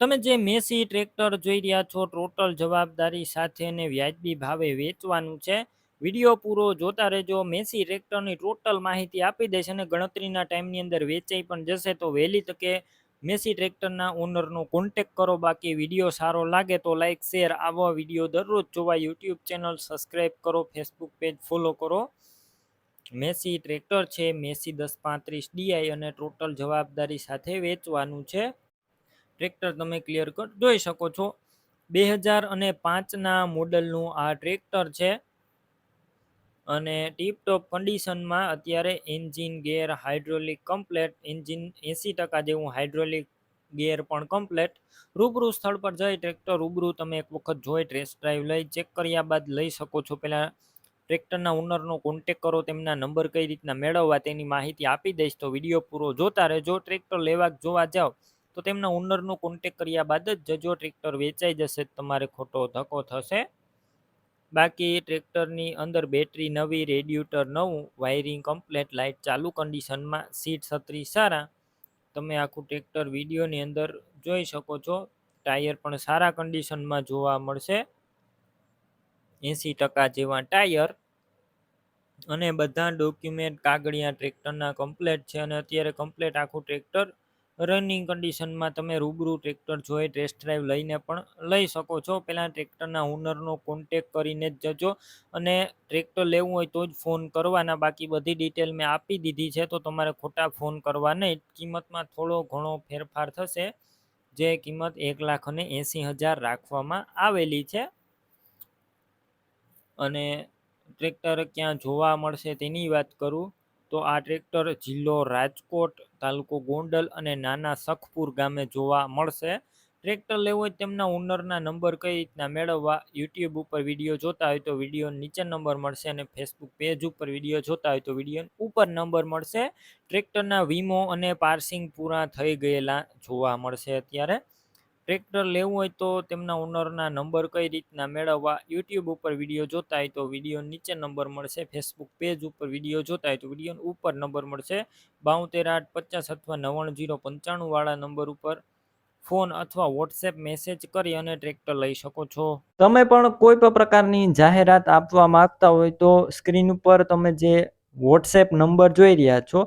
તમે જે Massey tractor જોઈ રહ્યા છો, ટોટલ જવાબદારી સાથે અને વ્યાજબી ભાવે વેચવાનું છે. વીડિયો પૂરો જોતા રહેજો. મેસી ટ્રેક્ટરની ટોટલ માહિતી આપી દઈશ અને ગણતરીના ટાઈમની અંદર વેચાઈ પણ જશે તો વહેલી તકે મેસી ટ્રેક્ટરના ઓનરનો કોન્ટેક કરો. બાકી વીડિયો સારો લાગે તો લાઇક શેર આવા વીડિયો દરરોજ જોવા યુટ્યુબ ચેનલ સબસ્ક્રાઈબ કરો ફેસબુક પેજ ફોલો કરો. મેસી ટ્રેક્ટર છે, મેસી દસ પાંત્રીસ ડીઆઈ અને ટોટલ જવાબદારી સાથે વેચવાનું છે. ટ્રેક્ટર તમે ક્લિયર કટ જોઈ શકો છો. બે હજાર અને પાંચના મોડલનું આ ટ્રેક્ટર છે. અને ટીપટોપ કન્ડિશનમાં અત્યારે engine gear hydraulic complete engine એંસી ટકા જેવું હાઇડ્રોલિક ગેર પણ કમ્પ્લેટ રૂબરૂ સ્થળ પર જઈ ટ્રેક્ટર રૂબરૂ તમે એક વખત જોઈ ટેસ્ટ ડ્રાઈવ લઈ ચેક કર્યા બાદ લઈ શકો છો. પહેલાં ટ્રેક્ટરના ઓનરનો કોન્ટેક કરો, તેમના નંબર કઈ રીતના મેળવવા તેની માહિતી આપી દઈશ. તો વીડિયો પૂરો જોતા રહેજો. ટ્રેક્ટર લેવા જોવા જાઓ તો તેમના ઓનરનો કોન્ટેક કર્યા બાદ જ જજો ટ્રેક્ટર વેચાઈ જશે તમારે ખોટો ધક્કો થશે. બાકી ટ્રેક્ટરની અંદર બેટરી નવી રેડ્યુટર નવું વાયરિંગ કમ્પ્લેટ લાઇટ ચાલુ કન્ડિશનમાં સીટ છત્રી સારા. તમે આખું ટ્રેક્ટર વિડીયોની અંદર જોઈ શકો છો. ટાયર પણ સારા કન્ડિશનમાં જોવા મળશે. એંસી ટકા જેવા ટાયર અને બધા ડોક્યુમેન્ટ કાગળિયા ટ્રેક્ટરના કમ્પ્લેટ છે અને અત્યારે કમ્પ્લેટ આખું ટ્રેક્ટર રનિંગ કન્ડિશનમાં તમે રૂબરૂ ટ્રેક્ટર જોઈ ટેસ્ટ ડ્રાઈવ લઈને પણ લઈ શકો છો. પહેલાં ટ્રેક્ટરના ઓનરનો કોન્ટેક કરીને જ જજો અને ટ્રેક્ટર લેવું હોય તો જ ફોન કરવાના. બાકી બધી ડિટેલ મેં આપી દીધી છે, તો તમારે ખોટા ફોન કરવા નહીં. કિંમતમાં થોડો ઘણો ફેરફાર થશે. જે કિંમત એક લાખ અને એંસી હજાર રાખવામાં આવેલી છે. અને ટ્રેક્ટર ક્યાં જોવા મળશે તેની વાત કરું. તો આ ટ્રેક્ટર જિલ્લો રાજકોટ તાલુકો ગોંડલ અને નાના સખપુર ગામે જોવા મળશે. ટ્રેક્ટર લેવું હોય તેમના ઓનરના નંબર કઈ રીતના મેળવવા યુટ્યુબ ઉપર વીડિયો જોતા હોય તો વીડિયો નીચે નંબર મળશે અને ફેસબુક પેજ ઉપર વીડિયો જોતા હોય તો વીડિયો ઉપર નંબર મળશે. ટ્રેક્ટરના વીમો અને પાર્સિંગ પૂરા થઈ ગયેલા જોવા મળશે અત્યારે. ટ્રેક્ટર લેવું હોય તો તેમના ઓનરના નંબર કઈ રીતના મેળવવા, યુટ્યુબ ઉપર વીડિયો જોતા હોય તો વીડિયો નીચે નંબર મળશે, ફેસબુક પેજ ઉપર વીડિયો જોતા હોય તો વીડિયો ઉપર નંબર મળશે બાઉતેર આઠ પચાસ અથવા નવ્વાણું જીરો પંચાણું વાળા નંબર ઉપર ફોન અથવા વોટ્સએપ મેસેજ કરી અને ટ્રેક્ટર લઈ શકો છો. તમે પણ કોઈ પણ પ્રકારની જાહેરાત આપવા માંગતા હોય તો સ્ક્રીન ઉપર તમે જે વોટ્સએપ નંબર જોઈ રહ્યા છો